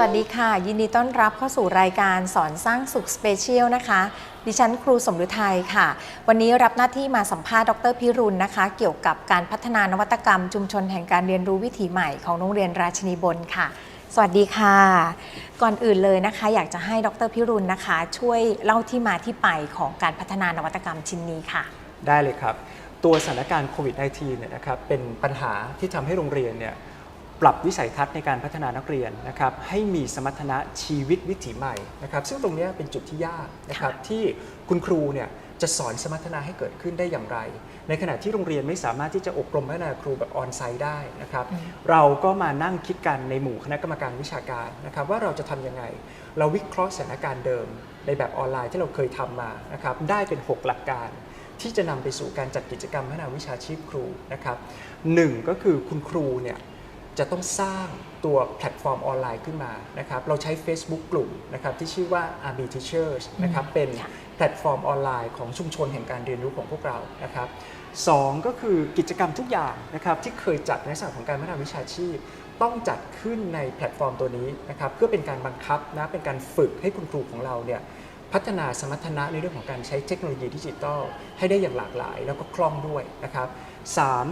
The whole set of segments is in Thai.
สวัสดีค่ะ ยินดีต้อนรับเข้าสู่รายการสอนสร้างสุขสเปเชียลนะคะ ดิฉันครูสมฤทัยค่ะ วันนี้รับหน้าที่มาสัมภาษณ์ดรพิรุณนะคะ เกี่ยวกับการพัฒนานวัตกรรมชุมชนแห่งการเรียนรู้วิถีใหม่ของโรงเรียนราชินีบนค่ะ สวัสดีค่ะ ก่อนอื่นเลยนะคะ อยากจะให้ดรพิรุณนะคะ ช่วยเล่าที่มาที่ไปของการพัฒนานวัตกรรมชิ้นนี้ค่ะ ได้เลยครับ ตัวสถานการณ์โควิด -19 เนี่ยนะครับเป็นปัญหาที่ทำให้โรงเรียนเนี่ย ปรับวิสัยทัศน์ในการพัฒนานักเรียนนะครับให้มีสมรรถนะชีวิตวิถีใหม่นะครับซึ่งตรงเนี้ยเป็นจุดที่ยากนะครับที่คุณครูเนี่ยจะสอนสมรรถนะให้เกิดขึ้นได้อย่างไร ในขณะที่โรงเรียนไม่สามารถที่จะอบรมพัฒนาครูแบบออนไซต์ได้นะครับอืมเราก็มานั่งคิดกันในหมู่คณะกรรมการวิชาการนะครับ ว่าเราจะทำยังไง เราวิเคราะห์สถานการณ์เดิม ในแบบออนไลน์ที่เราเคยทำมานะครับ ได้เป็น 6 หลักการ ที่จะนำไปสู่การจัดกิจกรรมพัฒนาวิชาชีพครูนะครับหนึ่งก็คือคุณครูเนี่ย จะต้องสร้างตัวแพลตฟอร์มออนไลน์ขึ้นมานะครับเราใช้ Facebook กลุ่มนะครับที่ชื่อว่า RB Teachers นะครับเป็นค่ะแพลตฟอร์มออนไลน์ของชุมชนแห่งการเรียนรู้ของพวกเรานะครับสองก็คือกิจกรรมทุกอย่างนะครับที่เคยจัดในลักษณะของการพัฒนาวิชาชีพ ต้องจัดขึ้นในแพลตฟอร์มตัวนี้นะครับเพื่อเป็นการบังคับนะเป็นการฝึกให้คุณครูของเราเนี่ยพัฒนาสมรรถนะในเรื่องของการใช้เทคโนโลยีดิจิทัลให้ได้อย่างหลากหลาย แล้วก็คล่องด้วยนะครับสาม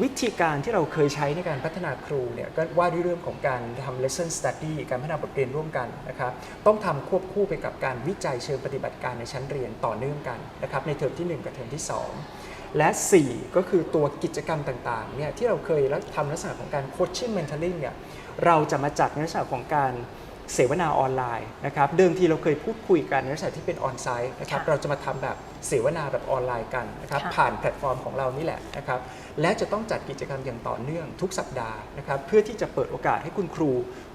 วิธีการที่เราเคยใช้ในการพัฒนาครูเนี่ยก็ว่าด้วยเรื่องของการทำ lesson study การพัฒนาบทเรียนร่วมกันนะครับต้องทำควบคู่ไปกับการวิจัยเชิงปฏิบัติการในชั้นเรียนต่อเนื่องกันนะครับในเทอมทีหนึ่1 กับเทอมที่ 2 และ 4 ก็คือตัวกิจกรรมต่างๆเนี่ยที่เราเคยทำลักษณะของการ coaching mentoring เนี่ยเราจะมาจัดในลักษณะของการ เสวนาออนไลน์นะครับเดิมทีเราเคยพูดคุยกันในลักษณะที่เป็นออนไซต์นะครับค่ะเราจะมาทำแบบเสวนาแบบออนไลน์กันนะครับค่ะ ผ่านแพลตฟอร์มของเรานี่แหละนะครับและจะต้องจัดกิจกรรมอย่างต่อเนื่องทุกสัปดาห์นะครับเพื่อที่จะเปิดโอกาสให้คุณครู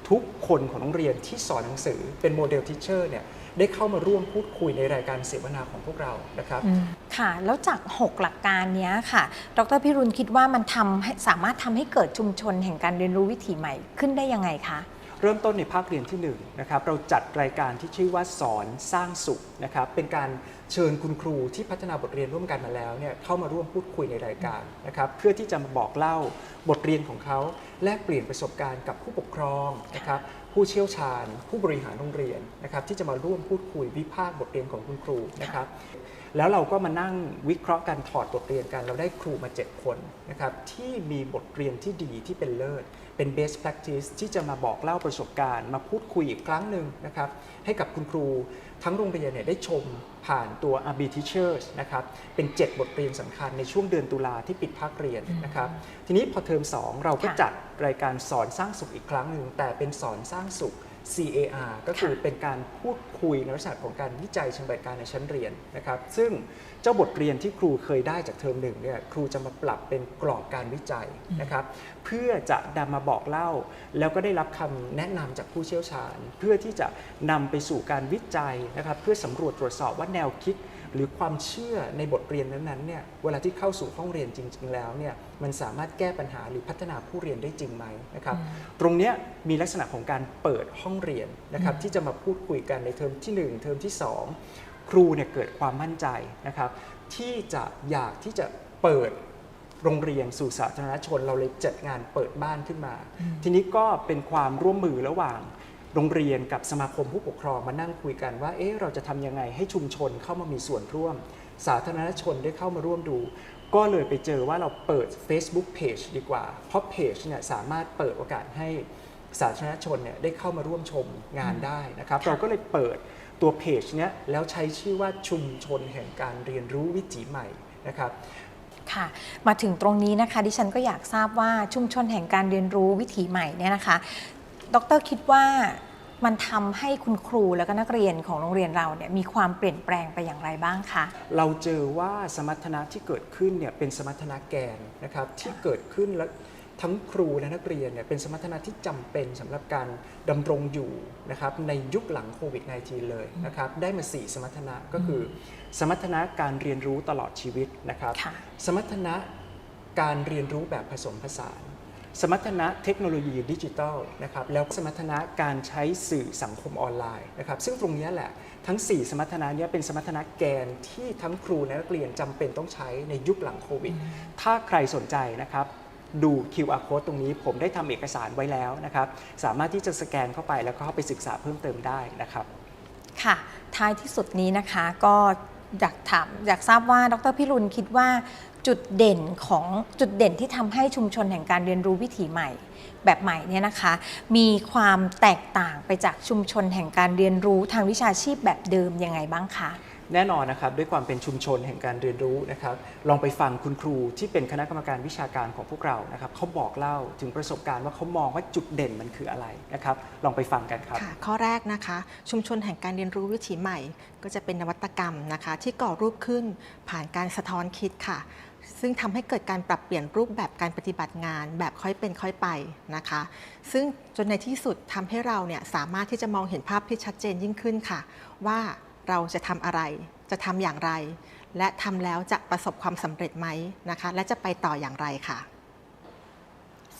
ทุกคนของโรงเรียนที่สอนหนังสือเป็นโมเดลทิเชอร์เนี่ยได้เข้ามาร่วมพูดคุยในรายการเสวนาของพวกเรานะครับอืมค่ะ แล้วจาก 6 หลักการเนี้ยค่ะ ดรพิรุณคิดว่ามันทำให้สามารถทำให้เกิดชุมชนแห่งการเรียนรู้วิถีใหม่ขึ้นได้ยังไงคะ เริ่มต้นในภาคเรียนที่1นะครับเราจัดรายการที่ชื่อว่าสอนสร้างสุขนะครับเป็นการเชิญคุณครูที่พัฒนาบทเรียนร่วมกันมาแล้วเนี่ยเข้ามาร่วมพูดคุยในรายการนะครับเพื่อที่จะมาบอกเล่าบทเรียนของเขาแลกเปลี่ยนประสบการณ์กับผู้ปกครองนะครับผู้เชี่ยวชาญ ผู้บริหารโรงเรียนนะครับที่จะมาร่วมพูดคุยวิพากษ์บทเรียนของคุณครูนะครับ แล้วเราก็มานั่งวิเคราะห์การถอดบทเรียนกัน เราได้ครูมา 7 คนนะครับที่มีบทเรียนที่ดีที่เป็นเลิศ เป็น best practice ที่จะมาบอกเล่าประสบการณ์ มาพูดคุยอีกครั้งหนึ่งนะครับให้กับคุณครูทั้งโรงเรียนเนี่ยได้ชมผ่านตัว RB Teachers นะครับเป็น 7 บทเรียนสำคัญในช่วงเดือนตุลาที่ปิดภาคเรียนนะครับทีนี้พอเทอม2 เราก็จัดรายการสอนสร้างสุขอีกครั้งหนึ่งแต่เป็นสอนสร้างสุข CAR ก็คือเป็นการพูดคุยในลักษณะของการวิจัยเชิงปฏิบัติการในชั้นเรียนนะครับ ซึ่งเจ้าบทเรียนที่ครูเคยได้จากเทอมหนึ่งเนี่ยครูจะมาปรับเป็นกรอบการวิจัยนะครับ เพื่อจะนำมาบอกเล่า แล้วก็ได้รับคำแนะนำจากผู้เชี่ยวชาญ เพื่อที่จะนำไปสู่การวิจัยนะครับ เพื่อสำรวจตรวจสอบว่าแนวคิด หรือความเชื่อในบทเรียนนั้นๆเนี่ยเวลาที่เข้าสู่ห้องเรียนจริง ๆ แล้วเนี่ยมันสามารถแก้ปัญหาหรือพัฒนาผู้เรียนได้จริงไหมนะครับตรงเนี้ยมีลักษณะของการเปิดห้องเรียนนะครับที่จะมาพูดคุยกันในเทอมที่ 1 เทอมที่ 2 ครูเนี่ยเกิดความมั่นใจนะครับที่จะอยากที่จะเปิดโรงเรียนสู่สาธารณชนเราเลยจัดงานเปิดบ้านขึ้นมา ทีนี้ก็เป็นความร่วมมือระหว่าง โรงเรียนกับสมาคมผู้ปกครองมานั่งคุยกันว่า เอ๊ะ เราจะทำยังไงให้ชุมชนเข้ามามีส่วนร่วม สาธารณชนได้เข้ามาร่วมดู ก็เลยไปเจอว่าเราเปิด Facebook Page ดีกว่า เพราะเพจเนี่ยสามารถเปิดโอกาสให้สาธารณชนเนี่ยได้เข้ามาร่วมชมงานได้นะครับ เราก็เลยเปิดตัวเพจเนี้ยแล้วใช้ชื่อว่าชุมชนแห่งการเรียนรู้วิถีใหม่นะครับค่ะมาถึงตรงนี้นะคะดิฉันก็อยากทราบว่าชุมชนแห่งการเรียนรู้วิถีใหม่เนี่ยนะคะ ดรคิดว่า มันทำให้คุณครูและก็นักเรียนของโรงเรียนเราเนี่ยมีความเปลี่ยนแปลงไปอย่างไรบ้างคะเราเจอว่าสมรรถนะที่เกิดขึ้นเนี่ยเป็นสมรรถนะแกนนะครับที่เกิดขึ้นและทั้งครูและนักเรียนเนี่ยเป็นสมรรถนะที่จำเป็นสำหรับการดำรงอยู่นะครับในยุคหลังโควิด -19 เลยนะครับได้มา 4 สมรรถนะก็คือ สมรรถนะการเรียนรู้ตลอดชีวิตนะครับค่ะสมรรถนะการเรียนรู้แบบผสมผสาน สมรรถนะเทคโนโลยีดิจิทัลนะครับแล้วสมรรถนะการใช้สื่อสังคมออนไลน์นะครับซึ่งตรงนี้แหละทั้ง 4 สมรรถนะนี้เป็นสมรรถนะแกนที่ทั้งครูและนักเรียนจำเป็นต้องใช้ในยุคหลังโควิด ถ้าใครสนใจนะครับดู QR code ตรงนี้ผมได้ทำเอกสารไว้แล้วนะครับ สามารถที่จะสแกนเข้าไปแล้วก็เข้าไปศึกษาเพิ่มเติมได้นะครับ ค่ะ ท้ายที่สุดนี้นะคะก็อยากถามอยากทราบว่าดรพิรุณคิดว่า จุดเด่นของจุดเด่นที่ทำให้ชุมชนแห่งการเรียนรู้วิถีใหม่ แบบใหม่เนี่ยนะคะ มีความแตกต่างไปจากชุมชนแห่งการเรียนรู้ทางวิชาชีพแบบเดิมยังไงบ้างคะแน่นอนนะครับด้วยความเป็นชุมชนแห่งการเรียนรู้นะครับลองไปฟังคุณครูที่เป็นคณะกรรมการวิชาการของพวกเรานะครับเขาบอกเล่าถึงประสบการณ์ว่าเขามองว่าจุดเด่นมันคืออะไรนะครับลองไปฟังกันครับค่ะข้อแรกนะคะ ชุมชนแห่งการเรียนรู้วิถีใหม่ ก็จะเป็นนวัตกรรมนะคะที่ก่อรูปขึ้นผ่านการสะท้อนคิดค่ะ ซึ่งทำให้เกิดการปรับเปลี่ยนรูปแบบการปฏิบัติงาน แบบค่อยเป็นค่อยไปนะคะ ซึ่งจนในที่สุดทำให้เราเนี่ยสามารถที่จะมองเห็นภาพที่ชัดเจนยิ่งขึ้นค่ะ ว่าเราจะทำอะไร จะทำอย่างไร และทำแล้วจะประสบความสำเร็จไหมนะคะ และจะไปต่ออย่างไรค่ะ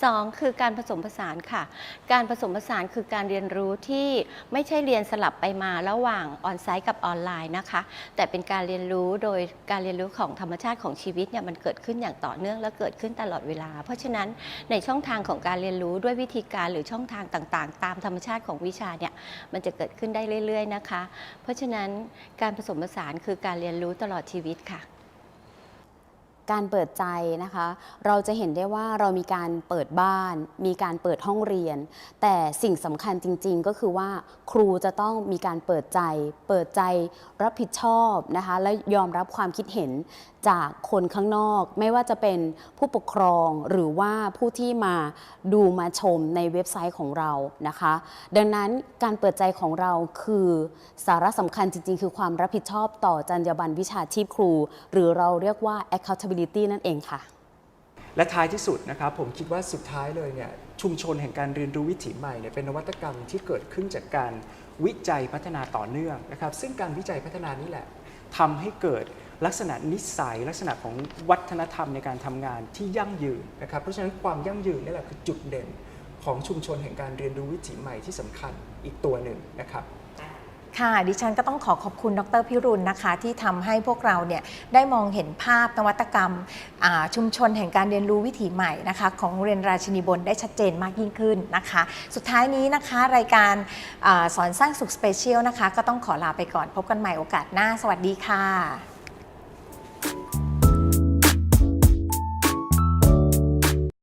สองคือการผสมผสานค่ะ การผสมผสานคือการเรียนรู้ที่ไม่ใช่เรียนสลับไปมาระหว่างออนไซต์กับออนไลน์นะคะ แต่เป็นการเรียนรู้โดยการเรียนรู้ของธรรมชาติของชีวิตเนี่ยมันเกิดขึ้นอย่างต่อเนื่องและเกิดขึ้นตลอดเวลา เพราะฉะนั้นในช่องทางของการเรียนรู้ด้วยวิธีการหรือช่องทางต่างๆ ตามธรรมชาติของวิชาเนี่ยมันจะเกิดขึ้นได้เรื่อย ๆนะคะ เพราะฉะนั้นการผสมผสานคือการเรียนรู้ตลอดชีวิตค่ะ การเปิดใจนะคะ เราจะเห็นได้ว่าเรามีการเปิดบ้าน มีการเปิดห้องเรียน แต่สิ่งสำคัญจริง ๆ ก็คือว่าครูจะต้องมีการเปิดใจ เปิดใจรับผิดชอบนะคะ และยอมรับความคิดเห็นจากคนข้างนอก ไม่ว่าจะเป็นผู้ปกครองหรือว่าผู้ที่มาดูมาชมในเว็บไซต์ของเรานะคะ ดังนั้นการเปิดใจของเราคือสาระสำคัญจริง ๆ คือความรับผิดชอบต่อจรรยาบรรณวิชาชีพครู หรือเราเรียกว่า accountability นั่นเองค่ะ และท้ายที่สุดนะครับผมคิดว่าสุดท้ายเลยเนี่ยชุมชนแห่งการเรียนรู้วิถีใหม่เนี่ยเป็นนวัตกรรมที่เกิดขึ้นจากการวิจัยพัฒนาต่อเนื่องนะครับ ซึ่งการวิจัยพัฒนานี่แหละทำให้เกิดลักษณะนิสัย ลักษณะของวัฒนธรรมในการทำงานที่ยั่งยืนนะครับ เพราะฉะนั้นความยั่งยืนนี่แหละคือจุดเด่นของชุมชนแห่งการเรียนรู้วิถีใหม่ที่สำคัญอีกตัวหนึ่งนะครับ ค่ะ ดิฉันก็ต้องขอขอบคุณดรพิรุณนะคะ ที่ทำให้พวกเราเนี่ยได้มองเห็นภาพนวัตกรรมชุมชนแห่งการเรียนรู้วิถีใหม่นะคะของโรงเรียนราชินีบนได้ชัดเจนมากยิ่งขึ้นนะคะ สุดท้ายนี้นะคะรายการอสอนสร้างสุขสเปเชียลนะคะ ก็ต้องขอลาไปก่อนพบกันใหม่โอกาสหน้า สวัสดีค่ะ